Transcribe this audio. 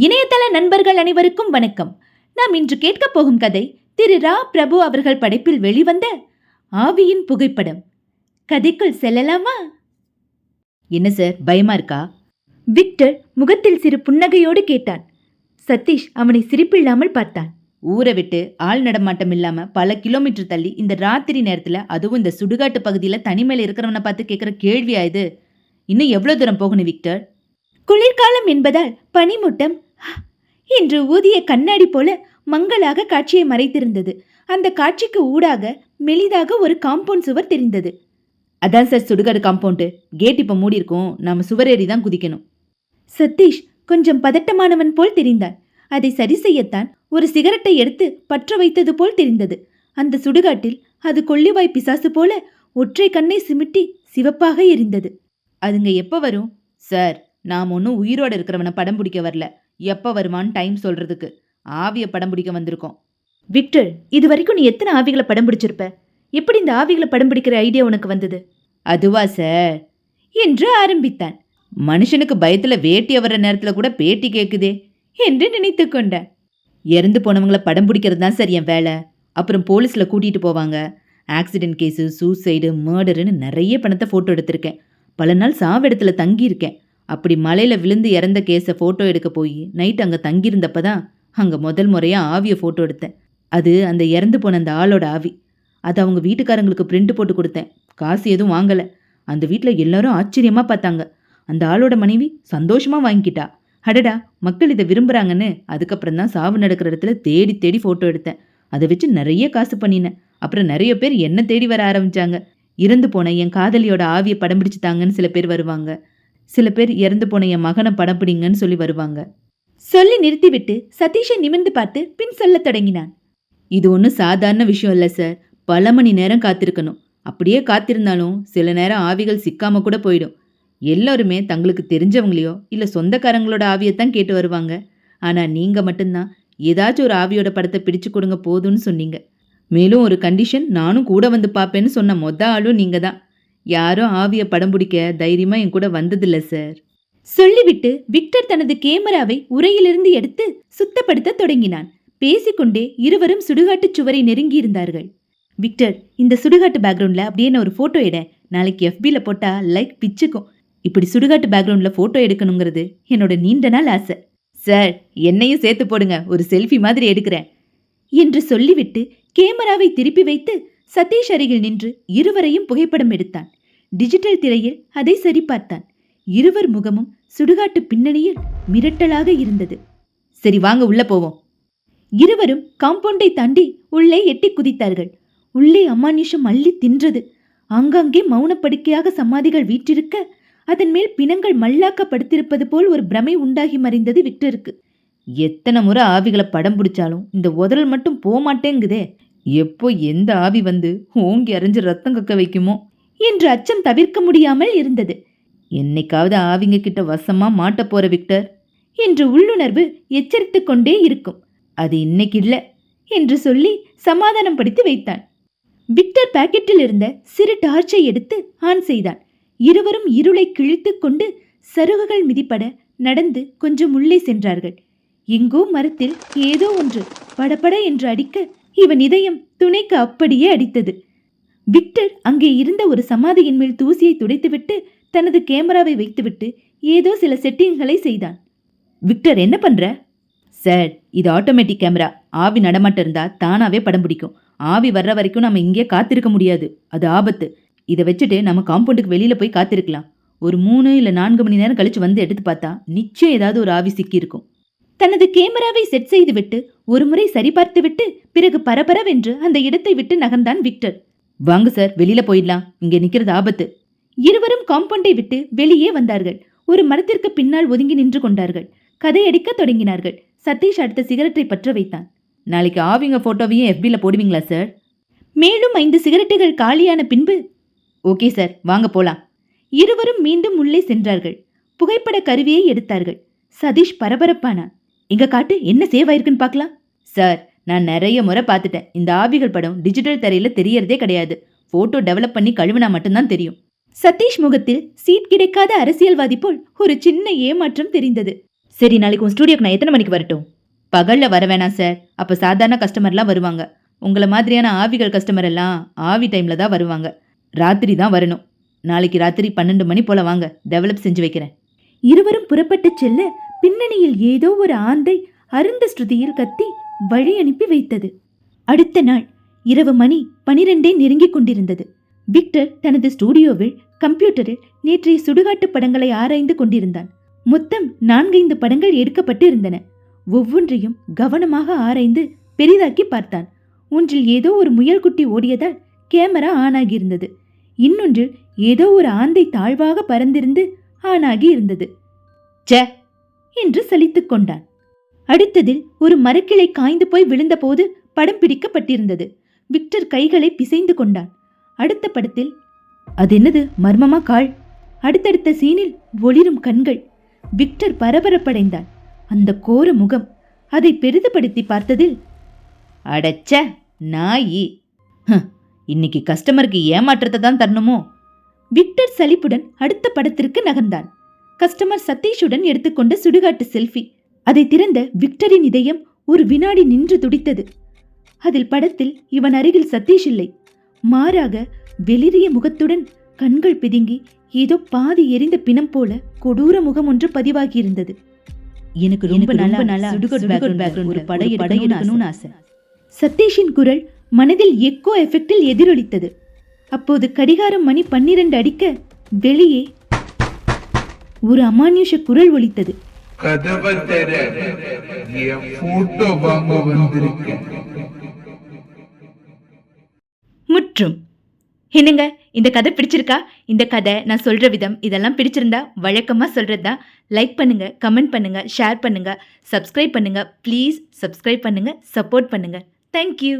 இணையதள நண்பர்கள் அனைவருக்கும் வணக்கம். நாம் இன்று கேட்கப் போகும் கதை திரு. ரா. பிரபு அவர்கள் படைப்பில் வெளிவந்த ஆவியின் புகைப்படம். கதைக்குள் செல்லலாமா? என்ன சார் பயமா இருக்கா? விக்டர் முகத்தில் சிறு புன்னகையோடு கேட்டான். சதீஷ் அவனை சிரிப்பில்லாமல் பார்த்தான். ஊரை விட்டு ஆள் நடமாட்டம் இல்லாம பல கிலோமீட்டர் தள்ளி இந்த ராத்திரி நேரத்துல அதுவும் இந்த சுடுகாட்டு பகுதியில தனிமையில இருக்கிறவனை பார்த்து கேட்குற கேள்வியா இது? இன்னும் எவ்வளவு தூரம் போகணும் விக்டர்? குளிர்காலம் என்பதால் பனிமூட்டம் என்று ஊதிய கண்ணாடி போல மங்களாக காட்சியை மறைத்திருந்தது. அந்த காட்சிக்கு ஊடாக மெலிதாக ஒரு காம்பவுண்ட் சுவர் தெரிந்தது. அதான் சார் சுடுகாடு காம்பவுண்டு. கேட் இப்போ மூடி இருக்கும். நாம சுவரேறி தான் குதிக்கணும். சதீஷ் கொஞ்சம் பதட்டமானவன் போல் தெரிந்தான் அதை சரி செய்யத்தான் ஒரு சிகரெட்டை எடுத்து பற்ற வைத்தது போல் தெரிந்தது. அந்த சுடுகாட்டில் அது கொள்ளிவாய் பிசாசு போல ஒற்றை கண்ணை சிமிட்டி சிவப்பாக எரிந்தது. அதுங்க எப்போ வரும்? சார் நாம் ஒன்றும் உயிரோட இருக்கிறவனை படம் பிடிக்க வரல. எப்போ வருவான்னு டைம் சொல்றதுக்கு. ஆவியை படம் பிடிக்க வந்திருக்கோம். விக்டர் இது வரைக்கும் நீ எத்தனை ஆவிகளை படம் பிடிச்சிருப்ப? எப்படி இந்த ஆவிகளை படம் பிடிக்கிற ஐடியா உனக்கு வந்தது? அதுவா சார் என்று ஆரம்பித்தான். மனுஷனுக்கு பயத்தில் வேட்டி வர்ற நேரத்தில் கூட பேட்டி கேட்குதே என்று நினைத்து கொண்டேன். இறந்து போனவங்கள படம் பிடிக்கிறது தான் சார் என் வேலை. அப்புறம் போலீஸில் கூட்டிகிட்டு போவாங்க. ஆக்சிடென்ட் கேஸு சூசைடு மர்டருன்னு நிறைய பணத்தை ஃபோட்டோ எடுத்திருக்கேன். பல நாள் சாவிடத்துல தங்கியிருக்கேன். அப்படி மலையில் விழுந்து இறந்த கேஸை ஃபோட்டோ எடுக்க போய் நைட் அங்கே தங்கியிருந்தப்ப தான் அங்கே முதல் முறையாக ஆவியை ஃபோட்டோ எடுத்தேன். அது அந்த இறந்து போன அந்த ஆளோட ஆவி. அது அவங்க வீட்டுக்காரங்களுக்கு பிரிண்ட் போட்டு கொடுத்தேன். காசு எதுவும் வாங்கலை. அந்த வீட்டில் எல்லாரும் ஆச்சரியமாக பார்த்தாங்க. அந்த ஆளோட மனைவி சந்தோஷமாக வாங்கிக்கிட்டா. அடடா மக்கள் இதை விரும்புகிறாங்கன்னு அதுக்கப்புறம் தான் சாவு நடக்கிற இடத்துல தேடி தேடி ஃபோட்டோ எடுத்தேன். அதை வச்சு நிறைய காசு பண்ணினேன். அப்புறம் நிறைய பேர் என்ன தேடி வர ஆரம்பிச்சாங்க. இறந்து போன என் காதலியோட ஆவியை படம் பிடிச்சிட்டாங்கன்னு சில பேர் வருவாங்க. சில பேர் இறந்து போன என் மகனை படம் பிடிங்கன்னு சொல்லி வருவாங்க. சொல்லி நிறுத்திவிட்டு சதீஷை நிமிர்ந்து பார்த்து பின் சொல்லத் தொடங்கினான். இது ஒன்றும் சாதாரண விஷயம் இல்லை சார் பல மணி நேரம் காத்திருக்கணும். அப்படியே காத்திருந்தாலும் சில நேரம் ஆவிகள் சிக்காம கூட போயிடும். எல்லாருமே தங்களுக்கு தெரிஞ்சவங்களையோ இல்லை சொந்தக்காரங்களோட ஆவியைத்தான் கேட்டு வருவாங்க. ஆனால் நீங்கள் மட்டும்தான் ஏதாச்சும் ஒரு ஆவியோட படத்தை பிடிச்சு கொடுங்க போதும்னு சொன்னீங்க. மேலும் ஒரு கண்டிஷன் நானும் கூட வந்து பார்ப்பேன்னு சொன்ன மொத்த ஆளும் நீங்கள் தான் யாரும் ஆவியை படம் பிடிக்க தைரியமாக என் கூட வந்ததில்ல சார் சொல்லிவிட்டு விக்டர் தனது கேமராவை உரையிலிருந்து எடுத்து சுத்தப்படுத்த தொடங்கினான். பேசிக்கொண்டே இருவரும் சுடுகாட்டுச் சுவரை நெருங்கியிருந்தார்கள் விக்டர் இந்த சுடுகாட்டு பேக்ரவுண்ட்ல அப்படியே நான் ஒரு போட்டோ எட நாளைக்கு FB-ல போட்டா லைக் பிச்சுக்கும். இப்படி சுடுகாட்டு பேக்ரவுண்ட்ல போட்டோ எடுக்கணுங்கிறது என்னோட நீண்ட நாள் ஆசை. சார் என்னையும் சேர்த்து போடுங்க. ஒரு செல்ஃபி மாதிரி எடுக்கிறேன். என்று சொல்லிவிட்டு கேமராவை திருப்பி வைத்து சதீஷ் அருகில் நின்று இருவரையும் புகைப்படம் எடுத்தான். டிஜிட்டல் திரையில் அதை சரிபார்த்தான். இருவர் முகமும் சுடுகாட்டு பின்னணியில் மிரட்டலாக இருந்தது. சரி வாங்க உள்ள போவோம். இருவரும் காம்பவுண்டை தாண்டி உள்ளே எட்டி குதித்தார்கள். உள்ளே அமானுஷம் அள்ளி தின்றது. ஆங்காங்கே மௌனப்படுக்கையாக சமாதிகள் வீற்றிருக்க அதன் மேல் பிணங்கள் மல்லாக்க படுத்திருப்பது போல் ஒரு பிரமை உண்டாகி மறைந்தது விக்டருக்கு. எத்தனை முறை ஆவிகளை படம் பிடிச்சாலும் இந்த உதறல் மட்டும் போக மாட்டேங்குதே எப்போ எந்த ஆவி வந்து ஓங்கி அரைஞ்சு ரத்தம் கக்க வைக்குமோ என்று அச்சம் தவிர்க்க முடியாமல் இருந்தது. என்னைக்காவது ஆவிங்க கிட்ட வசமா மாட்ட போற விக்டர் என்று உள்ளுணர்வு எச்சரித்து கொண்டே இருக்கும். அது இன்னைக்கு இல்லை என்று சொல்லி சமாதானம் படுத்தி வைத்தான். விக்டர் பாக்கெட்டில் இருந்த சிறு டார்ச்சை எடுத்து ஆன் செய்தான். இருவரும் இருளை கிழித்து கொண்டு சருகுகள் மிதிப்பட நடந்து கொஞ்சம் உள்ளே சென்றார்கள். எங்கோ மரத்தில் ஏதோ ஒன்று படபட என்று அடிக்க இவன் இதயம் துணைக்கு அப்படியே அடித்தது. விக்டர் அங்கே இருந்த ஒரு சமாதியின் மேல் தூசியை துடைத்துவிட்டு தனது கேமராவை வைத்துவிட்டு ஏதோ சில செட்டிங்களை செய்தான். விக்டர் என்ன பண்ற? சார் இது ஆட்டோமேட்டிக் கேமரா. ஆவி நடமாட்டம் இருந்தா தானாவே படம் பிடிக்கும். ஆவி வர்ற வரைக்கும் நம்ம இங்கே காத்திருக்க முடியாது. அது ஆபத்து. இதை வச்சுட்டு நம்ம காம்பவுண்டுக்கு வெளியில போய் காத்திருக்கலாம். ஒரு மூணு இல்லை நான்கு மணி நேரம் கழிச்சு வந்து எடுத்து பார்த்தா நிச்சயம் ஏதாவது ஒரு ஆவி சிக்கியிருக்கும். தனது கேமராவை செட் செய்துவிட்டு ஒரு முறை சரிபார்த்துவிட்டு பிறகு பரபரவென்று அந்த இடத்தை விட்டு நகர்ந்தான் விக்டர். வாங்க சார் வெளியில போயிடலாம். இங்கே நிக்கிறது ஆபத்து. இருவரும் காம்பவுண்டை விட்டு வெளியே வந்தார்கள். ஒரு மரத்திற்கு பின்னால் ஒதுங்கி நின்று கொண்டார்கள். கதையடிக்க தொடங்கினார்கள். சதீஷ் அடுத்த சிகரெட்டை பற்ற வைத்தான். நாளைக்கு ஆவிங்க போட்டோவையும் FB-ல போடுவீங்களா சார்? மேலும் ஐந்து சிகரெட்டுகள் காலியான பின்பு. Okay sir. வாங்க போலாம். இருவரும் மீண்டும் உள்ளே சென்றார்கள். புகைப்பட கருவியை எடுத்தார்கள். சதீஷ் பரபரப்பானான். இங்கே காட்டு என்ன சேவ் ஆயிருக்குன்னு பார்க்கலாம். சார் நான் நிறைய முறை பார்த்துட்டேன். இந்த ஆவிகள் படம் டிஜிட்டல் திரையில தெரியறதே கிடையாது. போட்டோ டெவலப் பண்ணி கழுவினா மட்டும்தான் தெரியும். சதீஷ் முகத்தில் சீட் கிடைக்காத அரசியல்வாதி போல் ஒரு சின்ன ஏமாற்றம் தெரிந்தது. சரி நாளைக்கு உன் ஸ்டூடியோக்கு நான் எத்தனை மணிக்கு வரட்டும்? பகல்ல வர வேணாம் சார் அப்ப சாதாரண கஸ்டமர்லாம் வருவாங்க. உங்களை மாதிரியான ஆவிகள் கஸ்டமர் எல்லாம் ஆவி டைம்ல தான் வருவாங்க. ராத்திரி தான் வரணும். நாளைக்கு ராத்திரி பன்னெண்டு மணி போல வாங்க. டெவலப் செஞ்சு வைக்கிறேன். இருவரும் புறப்பட்டு செல்ல பின்னணியில் ஏதோ ஒரு ஆந்தை அருந்த ஸ்ருதியில் கத்தி வழி அனுப்பி வைத்தது. அடுத்த நாள் இரவு மணி பனிரெண்டே நெருங்கிக் கொண்டிருந்தது. விக்டர் தனது ஸ்டூடியோவில் கம்ப்யூட்டரில் நேற்றைய சுடுகாட்டு படங்களை ஆராய்ந்து கொண்டிருந்தான். மொத்தம் நான்கைந்து படங்கள் எடுக்கப்பட்டு இருந்தன ஒவ்வொன்றையும் கவனமாக ஆராய்ந்து பெரிதாக்கி பார்த்தான். ஒன்றில் ஏதோ ஒரு முயல்குட்டி ஓடியதால் கேமரா ஆனாகியிருந்தது. இன்னொன்றில் ஏதோ ஒரு ஆந்தை தாழ்வாக பறந்திருந்து ஆனாகி இருந்தது ச்சே! என்று சலித்துக் கொண்டான். அடுத்ததில் ஒரு மரக்கிளை காய்ந்து போய் விழுந்தபோது படம் பிடிக்கப்பட்டிருந்தது. விக்டர் கைகளை பிசைந்து கொண்டான். அடுத்த படத்தில் அது என்னது மர்மமா கால்? அடுத்தடுத்த சீனில் ஒளிரும் கண்கள். விக்டர் பரபரப்படைந்தான். அந்த கோர முகம் அதை பெரிதுபடுத்தி பார்த்ததில் அடச்ச நாயி! இன்னைக்கு கஸ்டமருக்கு ஏமாற்றத்தை தான் தரணுமோ? விக்டர் சலிப்புடன் அடுத்த படத்திற்கு நகர்ந்தான். கஸ்டமர் சதீஷுடன் எடுத்துக்கொண்ட சுடுகாட்டு செல்ஃபி. அதை திறந்த விக்டரின் இதயம் ஒரு வினாடி நின்று துடித்தது. அதில் படத்தில் இவன் அருகில் சதீஷ் இல்லை. மாறாக வெளிரிய முகத்துடன் கண்கள் பிதுங்கி ஏதோ பாதி எரிந்த பிணம் போல கொடூர முகம் ஒன்று பதிவாகியிருந்தது. எனக்கு ரொம்ப நல்லா ஒரு படம் ஆசை. சதீஷின் குரல் மனதில் எக்கோ எஃபெக்டில் எதிரொலித்தது. அப்போது கடிகாரம் மணி பன்னிரண்டு அடிக்க வெளியே ஒரு அமானுஷ குரல் ஒலித்தது. கதவை தர என் போட்டோ வாங்க வந்திருக்கேன். முற்றும். என்னங்க இந்த கதை பிடிச்சிருக்கா? இந்த கதை நான் சொல்ற விதம் இதெல்லாம் பிடிச்சிருந்தா வழக்கமா சொல்றது? தான் லைக் பண்ணுங்க கமெண்ட் பண்ணுங்க ஷேர் பண்ணுங்க சப்ஸ்கிரைப் பண்ணுங்க ப்ளீஸ் சப்ஸ்கிரைப் பண்ணுங்க சப்போர்ட் பண்ணுங்க. Thank you